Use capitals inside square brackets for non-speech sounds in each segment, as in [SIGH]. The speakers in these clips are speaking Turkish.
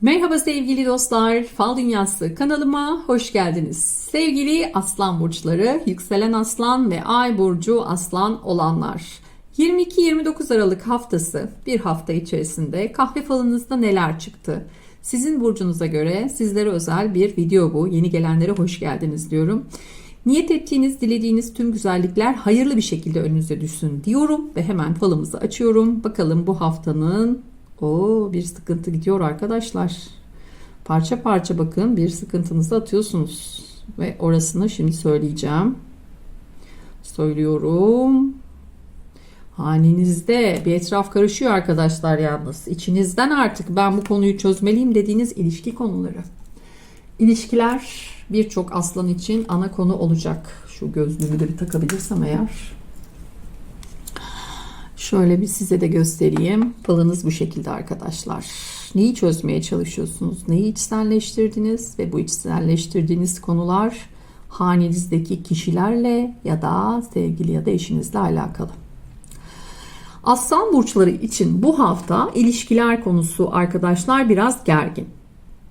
Merhaba sevgili dostlar, Fal Dünyası kanalıma hoş geldiniz. Sevgili Aslan burçları, yükselen Aslan ve Ay burcu Aslan olanlar. 22-29 Aralık haftası bir hafta içerisinde kahve falınızda neler çıktı? Sizin burcunuza göre sizlere özel bir video bu. Yeni gelenlere hoş geldiniz diyorum. Niyet ettiğiniz, dilediğiniz tüm güzellikler hayırlı bir şekilde önünüze düşsün diyorum ve hemen falımızı açıyorum. Bakalım bu haftanın o bir sıkıntı gidiyor arkadaşlar. Parça parça bakın bir sıkıntınızı atıyorsunuz ve orasını şimdi söyleyeceğim. Söylüyorum. Hanenizde bir etraf karışıyor arkadaşlar yalnız. İçinizden artık ben bu konuyu çözmeliyim dediğiniz ilişki konuları. İlişkiler birçok aslan için ana konu olacak. Şu gözlüğümü de bir takabilirsem eğer. Şöyle bir size de göstereyim. Falınız bu şekilde arkadaşlar. Neyi çözmeye çalışıyorsunuz? Neyi içselleştirdiniz? Ve bu içselleştirdiğiniz konular hanenizdeki kişilerle ya da sevgili ya da eşinizle alakalı. Aslan burçları için bu hafta ilişkiler konusu arkadaşlar biraz gergin.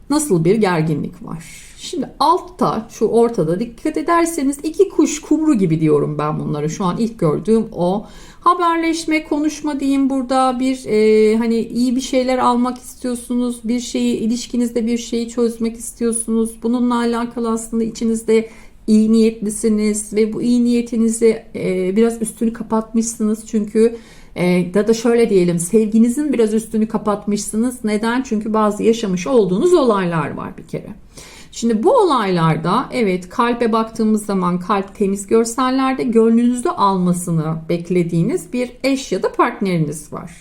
Nasıl bir gerginlik var? Şimdi altta şu ortada dikkat ederseniz iki kuş kumru gibi diyorum ben bunları. Şu an ilk gördüğüm o. Haberleşme, konuşma diyeyim burada bir e, hani iyi bir şeyler almak istiyorsunuz. Bir şeyi ilişkinizde bir şeyi çözmek istiyorsunuz. Bununla alakalı aslında içinizde iyi niyetlisiniz ve bu iyi niyetinizi e, biraz üstünü kapatmışsınız. Çünkü e, ya da şöyle diyelim sevginizin biraz üstünü kapatmışsınız. Neden? Çünkü bazı yaşamış olduğunuz olaylar var bir kere. Şimdi bu olaylarda evet kalbe baktığımız zaman kalp temiz görsellerde gönlünüzü almasını beklediğiniz bir eş ya da partneriniz var.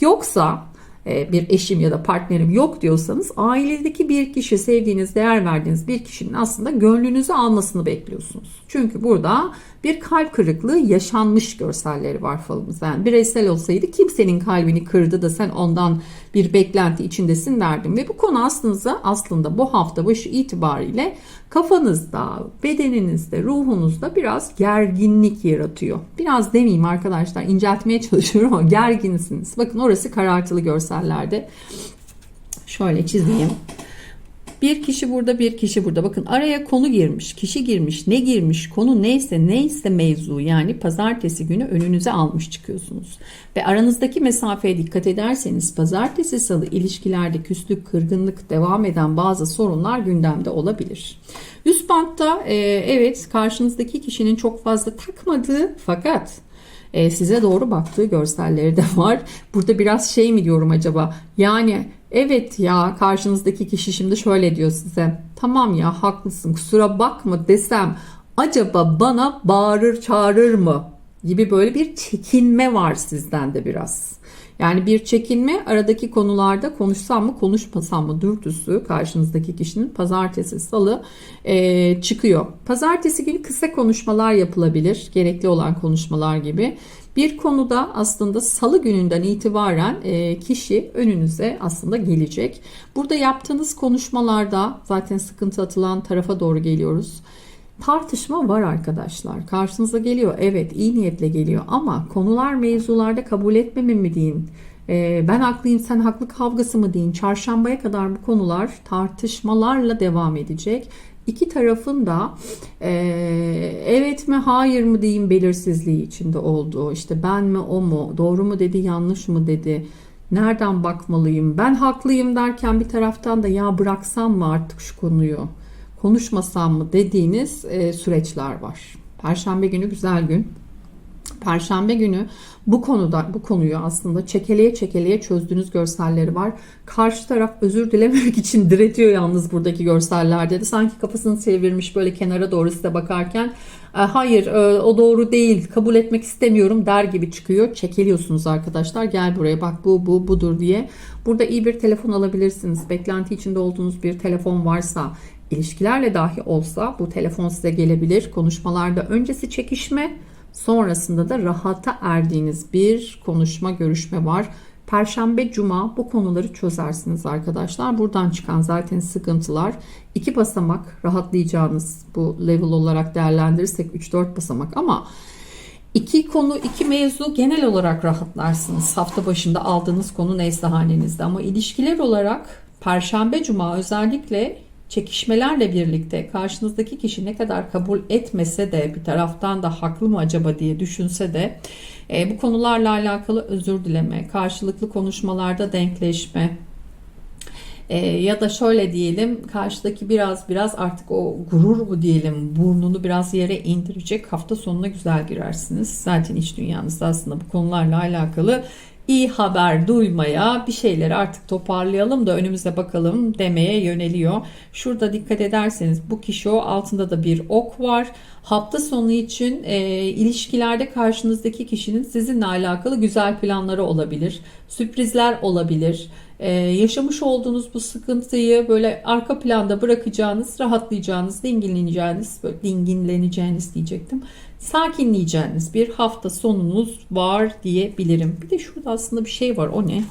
Yoksa bir eşim ya da partnerim yok diyorsanız ailedeki bir kişi sevdiğiniz, değer verdiğiniz bir kişinin aslında gönlünüzü almasını bekliyorsunuz. Çünkü burada bir kalp kırıklığı yaşanmış görselleri var falımızda. Yani bireysel olsaydı kimsenin kalbini kırdı da sen ondan bir beklenti içindesin derdim. Ve bu konu aslında aslında bu hafta başı itibariyle kafanızda, bedeninizde, ruhunuzda biraz gerginlik yaratıyor. Biraz demeyeyim arkadaşlar inceltmeye [LAUGHS] çalışıyorum ama gerginsiniz. Bakın orası karartılı görsellerde. Şöyle çizeyim. Bir kişi burada bir kişi burada. Bakın araya konu girmiş, kişi girmiş, ne girmiş, konu neyse neyse mevzu yani pazartesi günü önünüze almış çıkıyorsunuz. Ve aranızdaki mesafeye dikkat ederseniz pazartesi salı ilişkilerde küslük, kırgınlık devam eden bazı sorunlar gündemde olabilir. Üst bantta e, evet karşınızdaki kişinin çok fazla takmadığı fakat e, size doğru baktığı görselleri de var. Burada biraz şey mi diyorum acaba? Yani evet ya karşınızdaki kişi şimdi şöyle diyor size. Tamam ya haklısın kusura bakma desem acaba bana bağırır çağırır mı? Gibi böyle bir çekinme var sizden de biraz. Yani bir çekinme aradaki konularda konuşsam mı konuşmasam mı dürtüsü karşınızdaki kişinin pazartesi salı e, çıkıyor. Pazartesi günü kısa konuşmalar yapılabilir. Gerekli olan konuşmalar gibi. Bir konuda aslında salı gününden itibaren e, kişi önünüze aslında gelecek. Burada yaptığınız konuşmalarda zaten sıkıntı atılan tarafa doğru geliyoruz. Tartışma var arkadaşlar. Karşınıza geliyor. Evet iyi niyetle geliyor ama konular mevzularda kabul etmeme mi deyin? Ee, ben haklıyım sen haklı kavgası mı deyin? Çarşambaya kadar bu konular tartışmalarla devam edecek. İki tarafın da e, evet mi hayır mı diyeyim belirsizliği içinde olduğu. İşte ben mi o mu? Doğru mu dedi yanlış mı dedi? Nereden bakmalıyım? Ben haklıyım derken bir taraftan da ya bıraksam mı artık şu konuyu? konuşmasam mı dediğiniz e, süreçler var. Perşembe günü güzel gün. Perşembe günü bu konuda bu konuyu aslında çekeleye çekeleye çözdüğünüz görselleri var. Karşı taraf özür dilememek için diretiyor yalnız buradaki görsellerde de. Sanki kafasını çevirmiş böyle kenara doğru size bakarken hayır e, o doğru değil kabul etmek istemiyorum der gibi çıkıyor. Çekeliyorsunuz arkadaşlar gel buraya bak bu bu budur diye. Burada iyi bir telefon alabilirsiniz. Beklenti içinde olduğunuz bir telefon varsa ilişkilerle dahi olsa bu telefon size gelebilir. Konuşmalarda öncesi çekişme, sonrasında da rahata erdiğiniz bir konuşma, görüşme var. Perşembe, cuma bu konuları çözersiniz arkadaşlar. Buradan çıkan zaten sıkıntılar iki basamak rahatlayacağınız bu level olarak değerlendirirsek 3-4 basamak ama iki konu, iki mevzu genel olarak rahatlarsınız. Hafta başında aldığınız konu neyse hanenizde ama ilişkiler olarak Perşembe Cuma özellikle çekişmelerle birlikte karşınızdaki kişi ne kadar kabul etmese de bir taraftan da haklı mı acaba diye düşünse de e, bu konularla alakalı özür dileme, karşılıklı konuşmalarda denkleşme, e, ya da şöyle diyelim karşıdaki biraz biraz artık o gurur mu diyelim burnunu biraz yere indirecek hafta sonuna güzel girersiniz. Zaten iç dünyanızda aslında bu konularla alakalı iyi haber duymaya bir şeyleri artık toparlayalım da önümüze bakalım demeye yöneliyor. Şurada dikkat ederseniz bu kişi o altında da bir ok var. Hafta sonu için e, ilişkilerde karşınızdaki kişinin sizinle alakalı güzel planları olabilir. Sürprizler olabilir. Ee, yaşamış olduğunuz bu sıkıntıyı böyle arka planda bırakacağınız, rahatlayacağınız, dinginleneceğiniz, böyle dinginleneceğiniz diyecektim. Sakinleyeceğiniz bir hafta sonunuz var diyebilirim. Bir de şurada aslında bir şey var. O ne?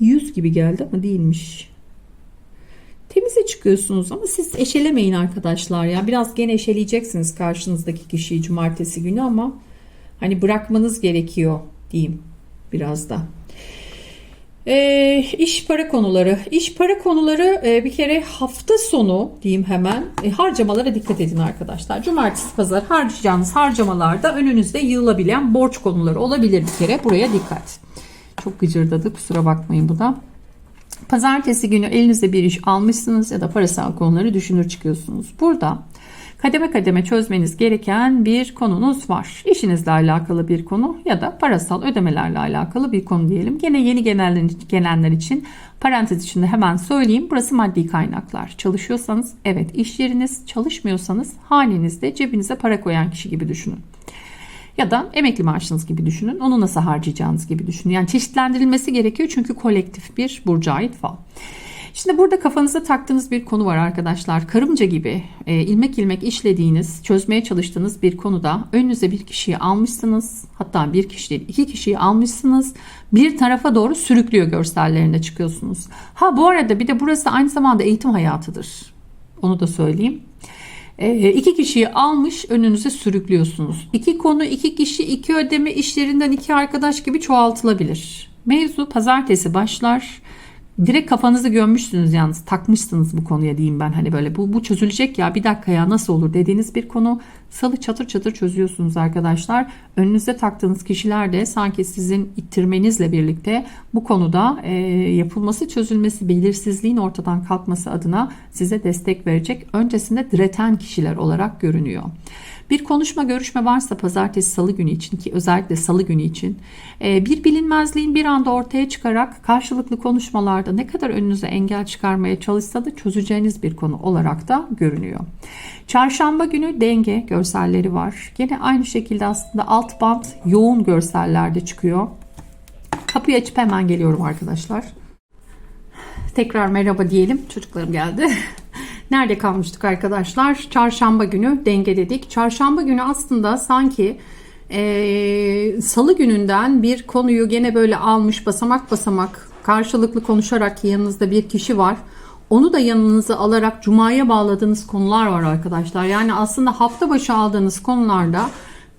Yüz gibi geldi ama değilmiş. Temize çıkıyorsunuz ama siz eşelemeyin arkadaşlar ya. Biraz gene eşeleyeceksiniz karşınızdaki kişiyi cumartesi günü ama hani bırakmanız gerekiyor diyeyim biraz da. E, iş para konuları. İş para konuları e, bir kere hafta sonu diyeyim hemen e, harcamalara dikkat edin arkadaşlar. Cumartesi pazar harcayacağınız harcamalarda önünüzde yığılabilen borç konuları olabilir bir kere. Buraya dikkat. Çok gıcırdadı kusura bakmayın bu da. Pazartesi günü elinizde bir iş almışsınız ya da parasal konuları düşünür çıkıyorsunuz. Burada kademe kademe çözmeniz gereken bir konunuz var. İşinizle alakalı bir konu ya da parasal ödemelerle alakalı bir konu diyelim. Gene yeni gelenler için parantez içinde hemen söyleyeyim. Burası maddi kaynaklar. Çalışıyorsanız evet iş yeriniz, çalışmıyorsanız halinizde cebinize para koyan kişi gibi düşünün. Ya da emekli maaşınız gibi düşünün. Onu nasıl harcayacağınız gibi düşünün. Yani çeşitlendirilmesi gerekiyor çünkü kolektif bir burca ait fal. Şimdi burada kafanıza taktığınız bir konu var arkadaşlar. Karımca gibi e, ilmek ilmek işlediğiniz, çözmeye çalıştığınız bir konuda önünüze bir kişiyi almışsınız. Hatta bir kişi değil iki kişiyi almışsınız. Bir tarafa doğru sürüklüyor görsellerinde çıkıyorsunuz. Ha bu arada bir de burası aynı zamanda eğitim hayatıdır. Onu da söyleyeyim. E, iki kişiyi almış önünüze sürüklüyorsunuz. İki konu, iki kişi, iki ödeme işlerinden iki arkadaş gibi çoğaltılabilir. Mevzu pazartesi başlar direkt kafanızı gömmüşsünüz yalnız. Takmışsınız bu konuya diyeyim ben. Hani böyle bu, bu çözülecek ya bir dakika ya nasıl olur? dediğiniz bir konu. Salı çatır çatır çözüyorsunuz arkadaşlar. Önünüzde taktığınız kişiler de sanki sizin ittirmenizle birlikte bu konuda e, yapılması çözülmesi belirsizliğin ortadan kalkması adına size destek verecek öncesinde direten kişiler olarak görünüyor. Bir konuşma görüşme varsa pazartesi salı günü için ki özellikle salı günü için e, bir bilinmezliğin bir anda ortaya çıkarak karşılıklı konuşmalarda ne kadar önünüze engel çıkarmaya çalışsa da çözeceğiniz bir konu olarak da görünüyor. Çarşamba günü denge görselleri var. Gene aynı şekilde aslında alt bant yoğun görsellerde çıkıyor. Kapıyı açıp hemen geliyorum arkadaşlar. Tekrar merhaba diyelim. Çocuklarım geldi. [LAUGHS] Nerede kalmıştık arkadaşlar? Çarşamba günü denge dedik. Çarşamba günü aslında sanki e, salı gününden bir konuyu gene böyle almış basamak basamak karşılıklı konuşarak yanınızda bir kişi var. Onu da yanınıza alarak cumaya bağladığınız konular var arkadaşlar. Yani aslında hafta başı aldığınız konularda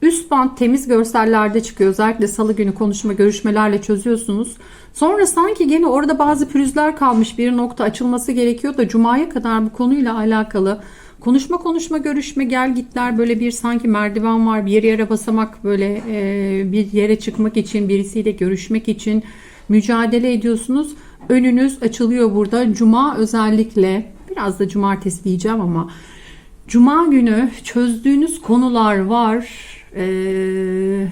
üst band temiz görsellerde çıkıyor. Özellikle salı günü konuşma görüşmelerle çözüyorsunuz. Sonra sanki gene orada bazı pürüzler kalmış bir nokta açılması gerekiyor da cumaya kadar bu konuyla alakalı konuşma konuşma görüşme gel gitler böyle bir sanki merdiven var bir yere basamak böyle e, bir yere çıkmak için birisiyle görüşmek için mücadele ediyorsunuz. Önünüz açılıyor burada. Cuma özellikle biraz da cumartesi diyeceğim ama cuma günü çözdüğünüz konular var. Eee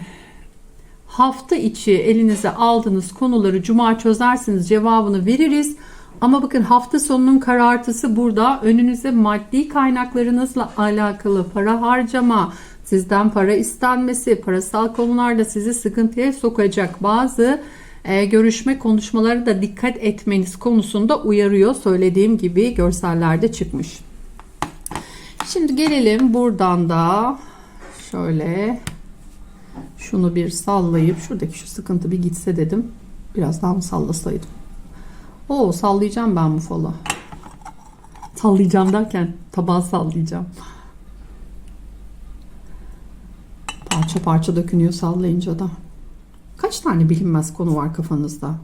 hafta içi elinize aldığınız konuları cuma çözersiniz cevabını veririz. Ama bakın hafta sonunun karartısı burada. Önünüze maddi kaynaklarınızla alakalı para harcama, sizden para istenmesi, parasal konularda sizi sıkıntıya sokacak bazı e, görüşme konuşmaları da dikkat etmeniz konusunda uyarıyor. Söylediğim gibi görsellerde çıkmış. Şimdi gelelim buradan da şöyle şunu bir sallayıp şuradaki şu sıkıntı bir gitse dedim. Biraz daha mı sallasaydım? Oo sallayacağım ben bu falı. Sallayacağım derken tabağı sallayacağım. Parça parça dökünüyor sallayınca da. Kaç tane bilinmez konu var kafanızda?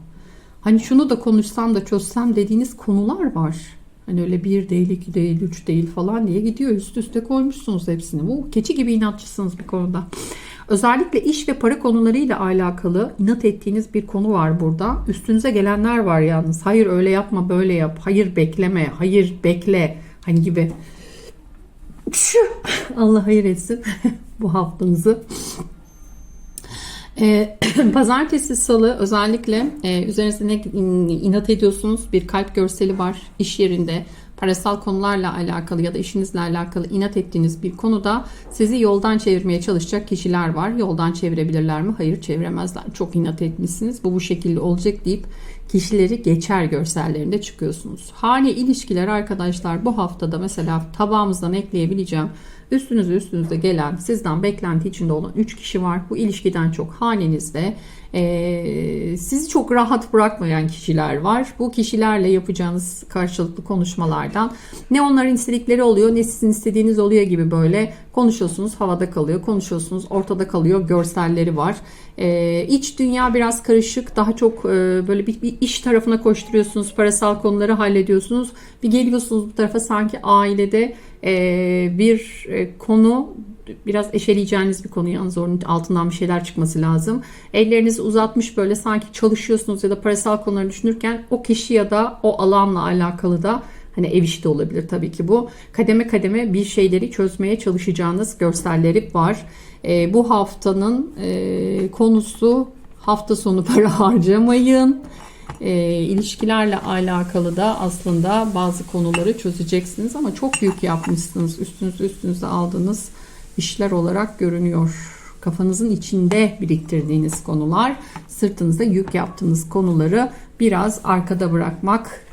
Hani şunu da konuşsam da çözsem dediğiniz konular var. Hani öyle bir değil, iki değil, üç değil falan diye gidiyor. Üst üste koymuşsunuz hepsini. Bu keçi gibi inatçısınız bir konuda. Özellikle iş ve para konularıyla alakalı inat ettiğiniz bir konu var burada. Üstünüze gelenler var yalnız. Hayır öyle yapma böyle yap. Hayır bekleme. Hayır bekle. Hani gibi. Allah hayır etsin [LAUGHS] bu haftanızı. Ee, [CLEARS THROAT] Pazartesi, salı özellikle e, üzerinizde ne inat ediyorsunuz? Bir kalp görseli var iş yerinde parasal konularla alakalı ya da işinizle alakalı inat ettiğiniz bir konuda sizi yoldan çevirmeye çalışacak kişiler var. Yoldan çevirebilirler mi? Hayır çeviremezler. Çok inat etmişsiniz. Bu bu şekilde olacak deyip kişileri geçer görsellerinde çıkıyorsunuz. Hane ilişkiler arkadaşlar bu haftada mesela tabağımızdan ekleyebileceğim üstünüze üstünüze gelen sizden beklenti içinde olan 3 kişi var. Bu ilişkiden çok hanenizde e, sizi çok rahat bırakmayan kişiler var. Bu kişilerle yapacağınız karşılıklı konuşmalardan ne onların istedikleri oluyor ne sizin istediğiniz oluyor gibi böyle konuşuyorsunuz havada kalıyor konuşuyorsunuz ortada kalıyor görselleri var. E, iç dünya biraz karışık daha çok e, böyle bir, bir iş tarafına koşturuyorsunuz parasal konuları hallediyorsunuz bir geliyorsunuz bu tarafa sanki ailede e, bir e, konu biraz eşeleyeceğiniz bir konu yalnız onun altından bir şeyler çıkması lazım. Ellerinizi uzatmış böyle sanki çalışıyorsunuz ya da parasal konuları düşünürken o kişi ya da o alanla alakalı da hani ev işi de olabilir tabii ki bu. Kademe kademe bir şeyleri çözmeye çalışacağınız görselleri var. E, bu haftanın e, konusu hafta sonu para [LAUGHS] harcamayın. E, ilişkilerle alakalı da aslında bazı konuları çözeceksiniz ama çok yük yapmışsınız. Üstünüze üstünüze aldığınız işler olarak görünüyor. Kafanızın içinde biriktirdiğiniz konular, sırtınızda yük yaptığınız konuları biraz arkada bırakmak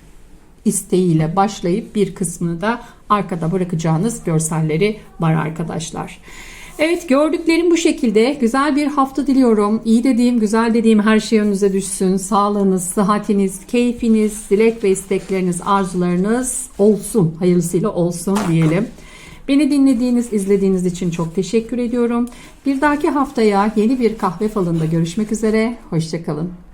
isteğiyle başlayıp bir kısmını da arkada bırakacağınız görselleri var arkadaşlar. Evet gördüklerim bu şekilde. Güzel bir hafta diliyorum. İyi dediğim, güzel dediğim her şey önünüze düşsün. Sağlığınız, sıhhatiniz, keyfiniz, dilek ve istekleriniz, arzularınız olsun. Hayırlısıyla olsun diyelim. Beni dinlediğiniz, izlediğiniz için çok teşekkür ediyorum. Bir dahaki haftaya yeni bir kahve falında görüşmek üzere. Hoşçakalın.